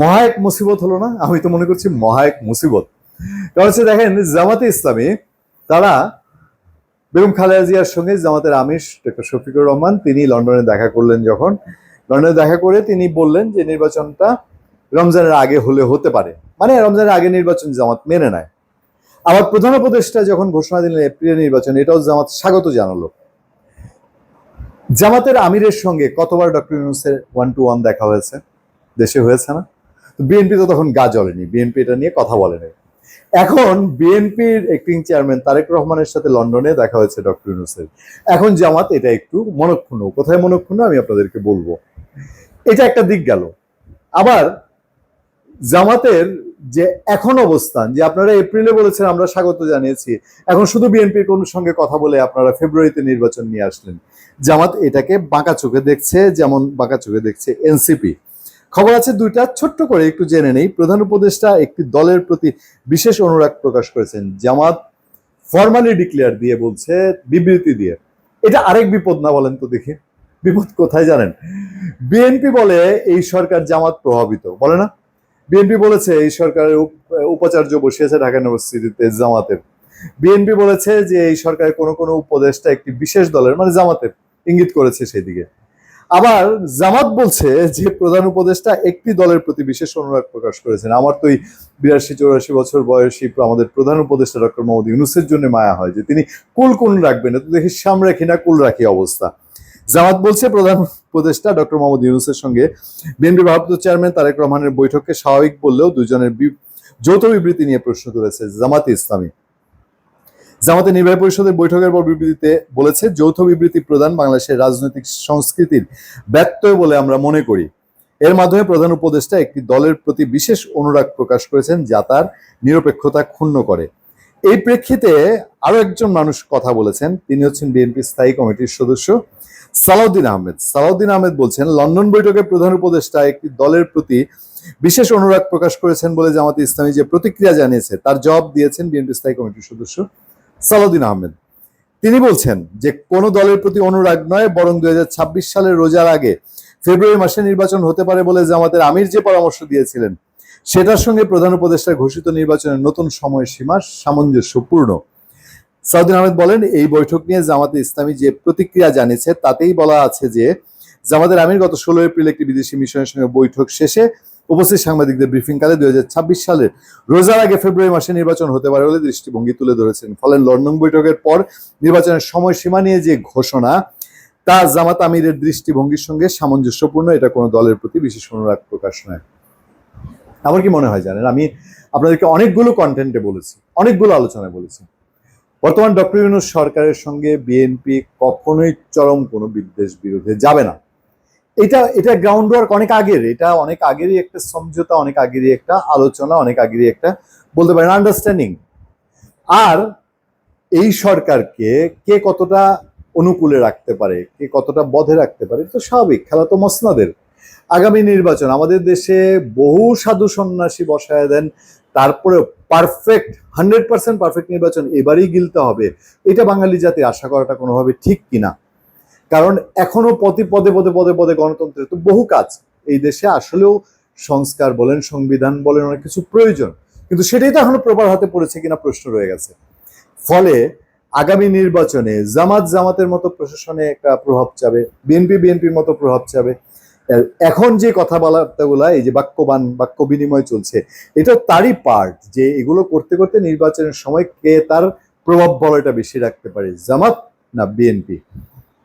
মহা এক মুসিবত হলো না? আমি তো মনে করছি মহা এক মুসিবত। কারণ হচ্ছে দেখেন, জামাতে ইসলামী, তারা বেগম খালেদা জিয়ার সঙ্গে জামাতের আমির ডক্টর শফিকুর রহমান, তিনি লন্ডনে দেখা করলেন যখন। লন্ডনে দেখা করে তিনি বললেন যে নির্বাচনটা রমজানের আগে হলে হতে পারে। মানে রমজানের আগে নির্বাচন জামাত মেনে নেয়। আবার প্রধান উপদেষ্টা যখন ঘোষণা দিলেন এপ্রিলে নির্বাচন, এটাও জামাত স্বাগত জানালো। জামাতের আমিরের সঙ্গে কতবার ডক্টর ইউনুসের ওয়ান টু ওয়ান দেখা হয়েছে? দেশে হয়েছে না। তো বিএনপি তো তখন গা জ্বলেনি। বিএনপি এটা নিয়ে কথা বলেনি। এখন বিএনপির অ্যাক্টিং চেয়ারম্যান তারেক রহমানের সাথে লন্ডনে দেখা হয়েছে ডক্টর ইউনুসের এখন জামাত এটা একটু মনক্ষুণ্ণ। কোথায় মনক্ষুণ্ণ আমি আপনাদেরকে বলব। এটা একটা দিক গেল। আবার জামাতের যে এখন অবস্থান, যে আপনারা এপ্রিলে বলেছেন, আমরা স্বাগত জানিয়েছি। এখন শুধু বিএনপির কোন সঙ্গে কথা বলে আপনারা ফেব্রুয়ারিতে নির্বাচন নিয়ে আসলেন। জামাত এটাকে বাঁকা চোখে দেখছে, যেমন বাঁকা চোখে দেখছে এনসিপি খবর আছে দুইটা, ছোট্ট করে একটু জেনে নেই। প্রধান উপদেষ্টা একটি দলের প্রতি বিশেষ অনুরাগ প্রকাশ করেছেন। জামাত ফর্মালি ডিক্লেয়ার দিয়ে বলছে, বিবৃতি দিয়ে। এটা আরেক বিপদ না বলেন তো দেখি। বিপদ কোথায় জানেন? বিএনপি বলে, এই সরকার জামাত প্রভাবিত। বলে না? বিএনপি বলেছে, এই সরকারের উপাচার্য বসিয়েছে ঢাকা ইউনিভার্সিটিতে জামাতের। বিএনপি বলেছে যে, এই সরকারের কোনো কোনো উপদেষ্টা একটি বিশেষ দলের মানে জামাতের, ইঙ্গিত করেছে সেদিকে। আবার জামাত বলছে যে প্রধান উপদেষ্টা একটি দলের প্রতি বিশেষ অনুরাগ প্রকাশ করেছেন। আমার তো এই বিরাশি চৌরাশি বছর বয়সী আমাদের প্রধান উপদেষ্টা ডক্টর মোহাম্মদ ইউনুসের জন্য মায়া হয় যে তিনি কুল কোন রাখবেন? তো দেখি সাম রাখি না, কুল রাখি অবস্থা। জামাত বলছে প্রধান উপদেষ্টা ডক্টর মোহাম্মদ ইউনুসের সঙ্গে বিএনপি ভারপ্রাপ্ত চেয়ারম্যান তারেক রহমানের বৈঠককে স্বাভাবিক বললেও দুজনের যৌথ বিবৃতি নিয়ে প্রশ্ন তুলেছে জামাত ইসলামী। জামাতে নির্বাহী পরিষদের বৈঠকের পর বিবৃতিতে বলেছে, যৌথ বিবৃতি প্রদান বাংলাদেশের রাজনৈতিক সংস্কৃতির ব্যত্যয় বলে আমরা মনে করি। এর মাধ্যমে প্রধান উপদেষ্টা একটি দলের প্রতি বিশেষ অনুরাগ প্রকাশ করেছেন যা তার নিরপেক্ষতা ক্ষুণ্ণ করে। এই প্রেক্ষিতে আরও একজন মানুষ কথা বলেছেন, তিনি হচ্ছেন বিএনপি স্থায়ী কমিটির সদস্য সালাউদ্দিন আহমেদ। সালাউদ্দিন আহমেদ বলছেন, লন্ডন বৈঠকে প্রধান উপদেষ্টা একটি দলের প্রতি বিশেষ অনুরাগ প্রকাশ করেছেন বলে জামাতে ইসলামী যে প্রতিক্রিয়া জানিয়েছে, তার জবাব দিয়েছেন বিএনপি স্থায়ী কমিটির সদস্য সালাউদ্দিন আহমেদ। তিনি বলছেন যে, কোন দলের প্রতি অনুরাগ নয়, বরং দুই হাজার ছাব্বিশ সালের রোজার আগে ফেব্রুয়ারি মাসে নির্বাচন হতে পারে বলে জামাতের আমির যে পরামর্শ দিয়েছিলেন, সেটার সঙ্গে প্রধান উপদেষ্টা ঘোষিত নির্বাচনের নতুন সময়সীমা সামঞ্জস্যপূর্ণ। সাউদ্দিন আহমেদ বলেন, এই বৈঠক নিয়ে জামাতে ইসলামী যে প্রতিক্রিয়া জানিয়েছে, তাতেই বলা আছে যে, জামাতের আমির গত ষোলো এপ্রিল একটি বিদেশি মিশনের সঙ্গে বৈঠক শেষে উপস্থিত সাংবাদিকদের ব্রিফিংকালে দুই হাজার সালের রোজার আগে ফেব্রুয়ারি মাসে নির্বাচন হতে পারে বলে দৃষ্টিভঙ্গি তুলে ধরেছেন। ফলে লন্ডন বৈঠকের পর নির্বাচনের সময়সীমা নিয়ে যে ঘোষণা, তা জামাত আমিরের দৃষ্টিভঙ্গির সঙ্গে সামঞ্জস্যপূর্ণ। এটা কোনো দলের প্রতি বিশেষ অনুরাগ প্রকাশ নয়। আমার কি মনে হয় জানেন? আমি আপনাদেরকে অনেকগুলো কন্টেন্টে বলেছি, অনেকগুলো আলোচনায় বলেছি। বর্তমান ডক্টর ইউনুস সরকারের সঙ্গে বিএনপি কখনোই চরম কোনো বিদ্বেষ বিরোধে যাবে না। এটা এটা গ্রাউন্ড ওয়ার্ক অনেক আগের, এটা অনেক আগেরই একটা সমঝোতা, অনেক আগেরই একটা আলোচনা, অনেক আগেরই একটা বলতে পারেন আন্ডারস্ট্যান্ডিং আর এই সরকারকে কে কতটা অনুকূলে রাখতে পারে, কে কতটা বধে রাখতে পারে তো স্বাভাবিক, খেলা তো মসনাদের। আগামী নির্বাচন আমাদের দেশে বহু সাধু সন্ন্যাসী বসায় দেন তারপরে পারফেক্ট হান্ড্রেড পার্সেন্ট পারফেক্ট নির্বাচন এবারই গিলতে হবে। এটা বাঙালি জাতি আশা করাটা কোনোভাবে ঠিক কিনা? কারণ এখনও পদে পদে পদে পদে পদে গণতন্ত্রের তো বহু কাজ। এই দেশে আসলেও সংস্কার বলেন সংবিধান বলেন অনেক কিছু প্রয়োজন। কিন্তু সেটাই তো এখনও প্রপার হাতে পড়েছে কিনা প্রশ্ন রয়ে গেছে। ফলে আগামী নির্বাচনে জামাত জামাতের মতো প্রশাসনে একটা প্রভাব যাবে বিএনপি বিএনপির মতো প্রভাব আহ, এখন যে কথাবার্তাগুলা এই যে বাক্যবান বাক্য বিনিময় চলছে এটা তারই পার্ট যে এগুলো করতে করতে নির্বাচনের সময় কে তার প্রভাব বলয়টা বেশি রাখতে পারে জামাত না বিএনপি?